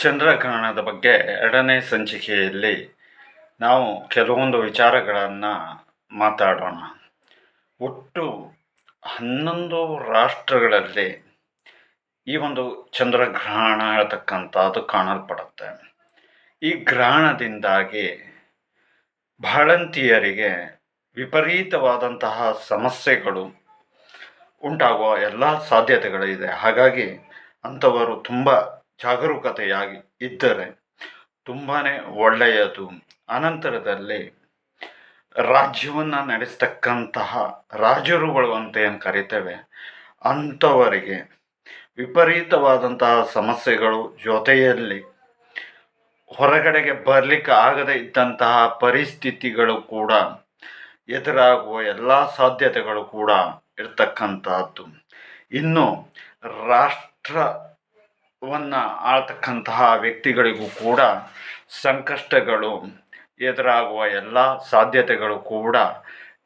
ಚಂದ್ರಗ್ರಹಣದ ಬಗ್ಗೆ ಎರಡನೇ ಸಂಚಿಕೆಯಲ್ಲಿ ನಾವು ಕೆಲವೊಂದು ವಿಚಾರಗಳನ್ನು ಮಾತಾಡೋಣ. ಒಟ್ಟು ಹನ್ನೊಂದು ರಾಷ್ಟ್ರಗಳಲ್ಲಿ ಈ ಒಂದು ಚಂದ್ರಗ್ರಹಣ ಹೇಳ್ತಕ್ಕಂಥದ್ದು ಕಾಣಲ್ಪಡುತ್ತೆ. ಈ ಗ್ರಹಣದಿಂದಾಗಿ ಬಾಳಂತಿಯರಿಗೆ ವಿಪರೀತವಾದಂತಹ ಸಮಸ್ಯೆಗಳು ಉಂಟಾಗುವ ಎಲ್ಲ ಸಾಧ್ಯತೆಗಳಿದೆ ಹಾಗಾಗಿ ಅಂಥವರು ತುಂಬ ಜಾಗರೂಕತೆಯಾಗಿ ಇದ್ದರೆ ತುಂಬಾ ಒಳ್ಳೆಯದು. ಅನಂತರದಲ್ಲಿ ರಾಜ್ಯವನ್ನು ನಡೆಸ್ತಕ್ಕಂತಹ ರಾಜರುಗಳು ಅಂತ ಏನು ಕರಿತೇವೆ? ಅಂಥವರಿಗೆ ವಿಪರೀತವಾದಂತಹ ಸಮಸ್ಯೆಗಳು ಜೊತೆಯಲ್ಲಿ ಹೊರಗಡೆಗೆ ಬರಲಿಕ್ಕೆ ಆಗದೇ ಇದ್ದಂತಹ ಪರಿಸ್ಥಿತಿಗಳು ಕೂಡ ಎದುರಾಗುವ ಎಲ್ಲ ಸಾಧ್ಯತೆಗಳು ಕೂಡ ಇರ್ತಕ್ಕಂತಹದ್ದು. ಇನ್ನು ರಾಷ್ಟ್ರವನ್ನು ಆಳ್ತಕ್ಕಂತಹ ವ್ಯಕ್ತಿಗಳಿಗೂ ಕೂಡ ಸಂಕಷ್ಟಗಳು ಎದುರಾಗುವ ಎಲ್ಲ ಸಾಧ್ಯತೆಗಳು ಕೂಡ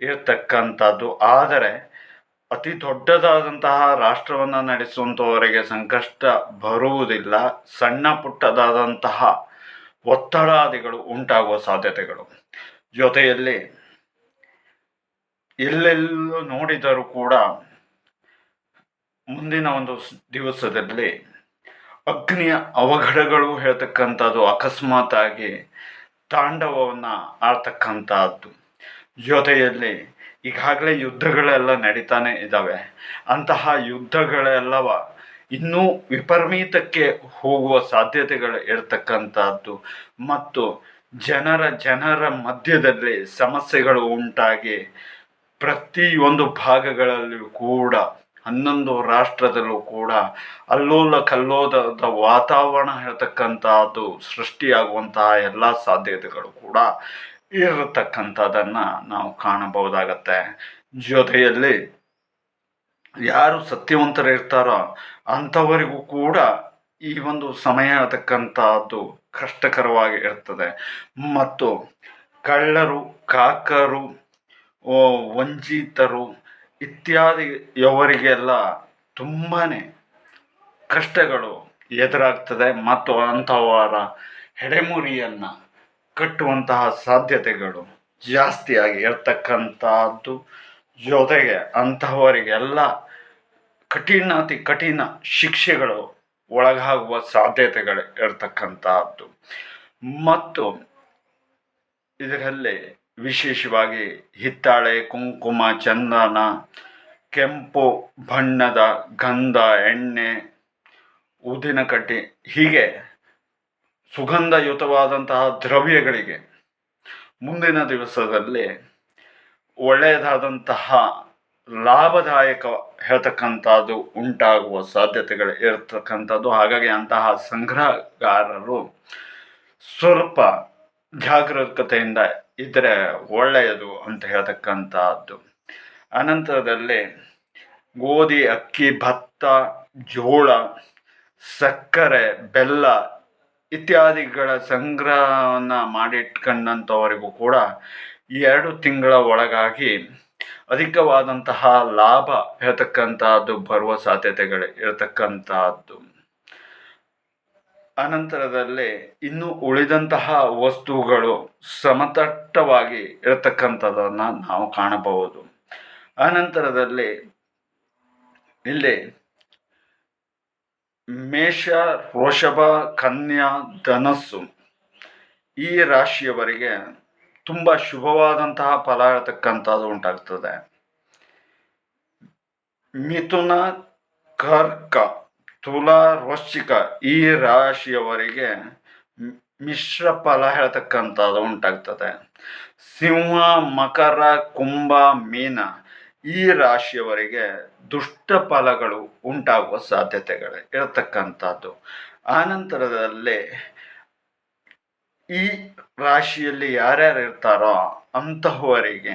ಇರತಕ್ಕಂಥದ್ದು. ಆದರೆ ಅತಿ ದೊಡ್ಡದಾದಂತಹ ರಾಷ್ಟ್ರವನ್ನು ನಡೆಸುವಂಥವರಿಗೆ ಸಂಕಷ್ಟ ಬರುವುದಿಲ್ಲ. ಸಣ್ಣ ಪುಟ್ಟದಾದಂತಹ ಒತ್ತಡಾದಿಗಳು ಉಂಟಾಗುವ ಸಾಧ್ಯತೆಗಳು. ಜೊತೆಯಲ್ಲಿ ಎಲ್ಲೆಲ್ಲೂ ನೋಡಿದರೂ ಕೂಡ ಮುಂದಿನ ಒಂದು ದಿವಸದಲ್ಲಿ ಅಗ್ನಿಯ ಅವಘಡಗಳು ಹೇಳ್ತಕ್ಕಂಥದ್ದು ಅಕಸ್ಮಾತಾಗಿ ತಾಂಡವವನ್ನು ಆಡ್ತಕ್ಕಂಥದ್ದು ಜೊತೆಯಲ್ಲಿ ಈಗಾಗಲೇ ಯುದ್ಧಗಳೆಲ್ಲ ನಡೀತಾನೆ ಇದ್ದಾವೆ ಅಂತಹ ಯುದ್ಧಗಳೆಲ್ಲವ ಇನ್ನೂ ವಿಪರೀತಕ್ಕೆ ಹೋಗುವ ಸಾಧ್ಯತೆಗಳು ಇರತಕ್ಕಂಥದ್ದು. ಮತ್ತು ಜನರ ಜನರ ಮಧ್ಯದಲ್ಲಿ ಸಮಸ್ಯೆಗಳು ಉಂಟಾಗಿ ಪ್ರತಿಯೊಂದು ಭಾಗಗಳಲ್ಲಿಯೂ ಕೂಡ ಹನ್ನೊಂದು ರಾಷ್ಟ್ರದಲ್ಲೂ ಕೂಡ ಅಲ್ಲೋಲ ಕಲ್ಲೋಲದ ವಾತಾವರಣ ಹೇಳ್ತಕ್ಕಂಥದ್ದು ಸೃಷ್ಟಿಯಾಗುವಂತಹ ಎಲ್ಲ ಸಾಧ್ಯತೆಗಳು ಕೂಡ ಇರತಕ್ಕಂಥದ್ದನ್ನು ನಾವು ಕಾಣಬಹುದಾಗತ್ತೆ. ಜೊತೆಯಲ್ಲಿ ಯಾರು ಸತ್ಯವಂತರು ಇರ್ತಾರೋ ಅಂಥವರಿಗೂ ಕೂಡ ಈ ಒಂದು ಸಮಯ ಹೇಳ್ತಕ್ಕಂಥದ್ದು ಕಷ್ಟಕರವಾಗಿ ಇರ್ತದೆ. ಮತ್ತು ಕಳ್ಳರು, ಕಾಕರು ವಂಚಿತರು ಇತ್ಯಾದಿಯವರಿಗೆಲ್ಲ ತುಂಬಾ ಕಷ್ಟಗಳು ಎದುರಾಗ್ತದೆ ಮತ್ತು ಅಂಥವರ ಹೆಡೆಮುರಿಯನ್ನು ಕಟ್ಟುವಂತಹ ಸಾಧ್ಯತೆಗಳು ಜಾಸ್ತಿಯಾಗಿ ಇರ್ತಕ್ಕಂಥದ್ದು. ಜೊತೆಗೆ ಅಂತಹವರಿಗೆಲ್ಲ ಕಠಿಣಾತಿ ಕಠಿಣ ಶಿಕ್ಷೆಗಳು ಒಳಗಾಗುವ ಸಾಧ್ಯತೆಗಳು ಇರ್ತಕ್ಕಂಥದ್ದು. ಮತ್ತು ಇದರಲ್ಲಿ ವಿಶೇಷವಾಗಿ ಹಿತ್ತಾಳೆ, ಕುಂಕುಮ, ಚಂದನ, ಕೆಂಪು ಬಣ್ಣದ ಗಂಧ, ಎಣ್ಣೆ ಊದಿನಕಡ್ಡಿ ಹೀಗೆ ಸುಗಂಧಯುತವಾದಂತಹ ದ್ರವ್ಯಗಳಿಗೆ ಮುಂದಿನ ದಿವಸದಲ್ಲಿ ಒಳ್ಳೆಯದಾದಂತಹ ಲಾಭದಾಯಕ ಹೇಳ್ತಕ್ಕಂಥದ್ದು ಉಂಟಾಗುವ ಸಾಧ್ಯತೆಗಳು ಇರತಕ್ಕಂಥದ್ದು. ಹಾಗಾಗಿ ಅಂತಹ ಸಂಗ್ರಹಗಾರರು ಸ್ವಲ್ಪ ಜಾಗರೂಕತೆಯಿಂದ ಇದ್ದರೆ ಒಳ್ಳೆಯದು ಅಂತ ಹೇಳ್ತಕ್ಕಂಥದ್ದು. ಅನಂತರದಲ್ಲಿ ಗೋಧಿ, ಅಕ್ಕಿ, ಭತ್ತ, ಜೋಳ, ಸಕ್ಕರೆ, ಬೆಲ್ಲ ಇತ್ಯಾದಿಗಳ ಸಂಗ್ರಹವನ್ನು ಮಾಡಿಟ್ಕೊಂಡಂಥವರಿಗೂ ಕೂಡ ಎರಡು ತಿಂಗಳ ಒಳಗಾಗಿ ಅಧಿಕವಾದಂತಹ ಲಾಭ ಹೇಳ್ತಕ್ಕಂಥದ್ದು, ಬರುವ ಸಾಧ್ಯತೆಗಳು ಇರತಕ್ಕಂಥದ್ದು. ಅನಂತರದಲ್ಲಿ ಇನ್ನು ಉಳಿದಂತಹ ವಸ್ತುಗಳು ಸಮತಟ್ಟವಾಗಿ ಇರತಕ್ಕಂಥದ್ದನ್ನು ನಾವು ಕಾಣಬಹುದು. ಅನಂತರದಲ್ಲಿ ಇಲ್ಲಿ ಮೇಷ, ವೃಷಭ, ಕನ್ಯಾ, ಧನಸ್ಸು ಈ ರಾಶಿಯವರಿಗೆ ತುಂಬ ಶುಭವಾದಂತಹ ಫಲ ಇರತಕ್ಕಂಥದ್ದು ಉಂಟಾಗ್ತದೆ. ಮಿಥುನ, ಕರ್ಕ ತುಲಾ ವೃಶ್ಚಿಕ ಈ ರಾಶಿಯವರಿಗೆ ಮಿಶ್ರ ಫಲ ಹೇಳ್ತಕ್ಕಂಥದ್ದು ಉಂಟಾಗ್ತದೆ. ಸಿಂಹ, ಮಕರ, ಕುಂಭ, ಮೀನ ಈ ರಾಶಿಯವರಿಗೆ ದುಷ್ಟ ಫಲಗಳು ಉಂಟಾಗುವ ಸಾಧ್ಯತೆಗಳು ಇರತಕ್ಕಂಥದ್ದು ಆನಂತರದಲ್ಲಿ ಈ ರಾಶಿಯಲ್ಲಿ ಯಾರ್ಯಾರು ಇರ್ತಾರೋ ಅಂತಹವರಿಗೆ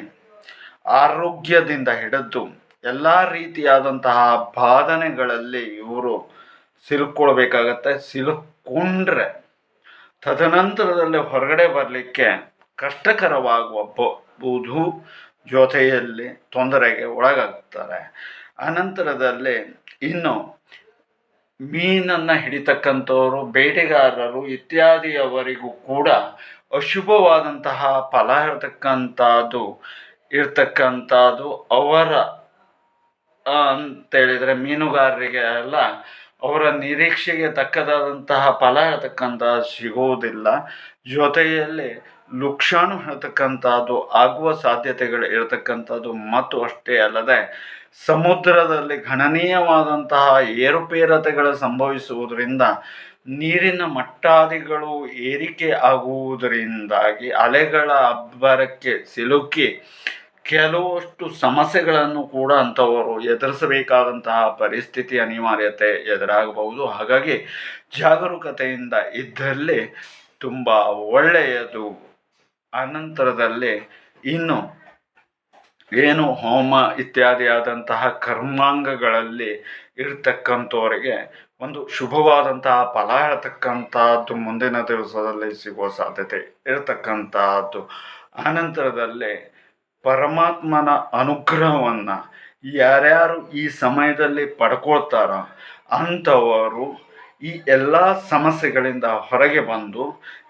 ಆರೋಗ್ಯದಿಂದ ಹಿಡಿದು ಎಲ್ಲ ರೀತಿಯಾದಂತಹ ಬಾಧನೆಗಳಲ್ಲಿ ಇವರು ಸಿಲುಕೊಳ್ಬೇಕಾಗತ್ತೆ ಸಿಲುಕೊಂಡ್ರೆ ತದನಂತರದಲ್ಲಿ ಹೊರಗಡೆ ಬರಲಿಕ್ಕೆ ಕಷ್ಟಕರವಾಗುವ ಬಹುದು ಜೊತೆಯಲ್ಲಿ ತೊಂದರೆಗೆ ಒಳಗಾಗ್ತಾರೆ ಅನಂತರದಲ್ಲಿ ಇನ್ನು ಮೀನನ್ನು ಹಿಡಿತಕ್ಕಂಥವರು, ಬೇಟೆಗಾರರು ಇತ್ಯಾದಿಯವರಿಗೂ ಕೂಡ ಅಶುಭವಾದಂತಹ ಫಲ ಇರತಕ್ಕಂಥದ್ದು, ಇರ್ತಕ್ಕಂಥದ್ದು ಅವರ ಅಂತೇಳಿದರೆ ಮೀನುಗಾರರಿಗೆ ಎಲ್ಲ ಅವರ ನಿರೀಕ್ಷೆಗೆ ತಕ್ಕದಾದಂತಹ ಫಲ ಹೇಳ್ತಕ್ಕಂತಹ ಸಿಗುವುದಿಲ್ಲ. ಜೊತೆಯಲ್ಲಿ ಲುಕ್ಷಾಣು ಇರತಕ್ಕಂಥದ್ದು ಆಗುವ ಸಾಧ್ಯತೆಗಳು ಇರತಕ್ಕಂಥದ್ದು ಮತ್ತು ಅಷ್ಟೇ ಅಲ್ಲದೆ, ಸಮುದ್ರದಲ್ಲಿ ಗಣನೀಯವಾದಂತಹ ಏರುಪೇರತೆಗಳು ಸಂಭವಿಸುವುದರಿಂದ ನೀರಿನ ಮಟ್ಟಾದಿಗಳು ಏರಿಕೆ ಆಗುವುದರಿಂದಾಗಿ ಅಲೆಗಳ ಅಬ್ಬರಕ್ಕೆ ಸಿಲುಕಿ ಕೆಲವಷ್ಟು ಸಮಸ್ಯೆಗಳನ್ನು ಕೂಡ ಅಂಥವರು ಎದುರಿಸಬೇಕಾದಂತಹ ಪರಿಸ್ಥಿತಿ ಅನಿವಾರ್ಯತೆ ಎದುರಾಗಬಹುದು. ಹಾಗಾಗಿ ಜಾಗರೂಕತೆಯಿಂದ ಇದ್ದಲ್ಲಿ ತುಂಬ ಒಳ್ಳೆಯದು. ಅನಂತರದಲ್ಲಿ ಇನ್ನು ಏನು ಹೋಮ ಇತ್ಯಾದಿ ಆದಂತಹ ಕರ್ಮಾಂಗಗಳಲ್ಲಿ ಇರ್ತಕ್ಕಂಥವರಿಗೆ ಒಂದು ಶುಭವಾದಂತಹ ಫಲ ಹೇಳ್ತಕ್ಕಂಥದ್ದು ಮುಂದಿನ ದಿವಸದಲ್ಲಿ ಸಿಗುವ ಸಾಧ್ಯತೆ ಇರತಕ್ಕಂಥದ್ದು. ಆನಂತರದಲ್ಲಿ ಪರಮಾತ್ಮನ ಅನುಗ್ರಹವನ್ನು ಯಾರ್ಯಾರು ಈ ಸಮಯದಲ್ಲಿ ಪಡ್ಕೊಳ್ತಾರ ಅಂಥವರು ಈ ಎಲ್ಲ ಸಮಸ್ಯೆಗಳಿಂದ ಹೊರಗೆ ಬಂದು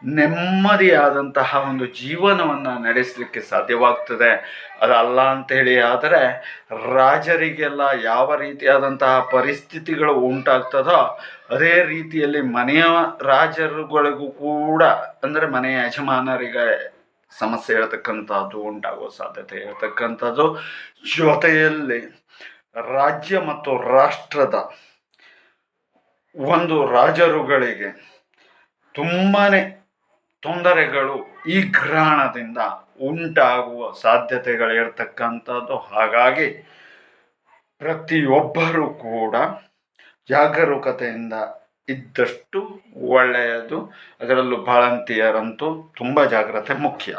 ನೆಮ್ಮದಿಯಾದಂತಹ ಒಂದು ಜೀವನವನ್ನು ನಡೆಸಲಿಕ್ಕೆ ಸಾಧ್ಯವಾಗ್ತದೆ. ಅದಲ್ಲ ಅಂತೇಳಿ ಆದರೆ ರಾಜರಿಗೆಲ್ಲ ಯಾವ ರೀತಿಯಾದಂತಹ ಪರಿಸ್ಥಿತಿಗಳು ಉಂಟಾಗ್ತದೋ ಅದೇ ರೀತಿಯಲ್ಲಿ ಮನೆಯ ರಾಜರುಗಳಿಗೂ ಕೂಡ ಅಂದರೆ ಮನೆಯ ಯಜಮಾನರಿಗೆ ಸಮಸ್ಯೆ ಇರತಕ್ಕಂಥದ್ದು ಉಂಟಾಗುವ ಸಾಧ್ಯತೆ ಇರತಕ್ಕಂಥದ್ದು. ಜೊತೆಯಲ್ಲಿ ರಾಜ್ಯ ಮತ್ತು ರಾಷ್ಟ್ರದ ಒಂದು ರಾಜರುಗಳಿಗೆ ತುಂಬಾ ತೊಂದರೆಗಳು ಈ ಗ್ರಹಣದಿಂದ ಉಂಟಾಗುವ ಸಾಧ್ಯತೆಗಳಿರ್ತಕ್ಕಂಥದ್ದು ಹಾಗಾಗಿ ಪ್ರತಿಯೊಬ್ಬರೂ ಕೂಡ ಜಾಗರೂಕತೆಯಿಂದ ಇದ್ದಷ್ಟು ಒಳ್ಳೆಯದು. ಅದರಲ್ಲೂ ಬಾಣಂತಿಯರಂತೂ ತುಂಬ ಜಾಗ್ರತೆ ಮುಖ್ಯ.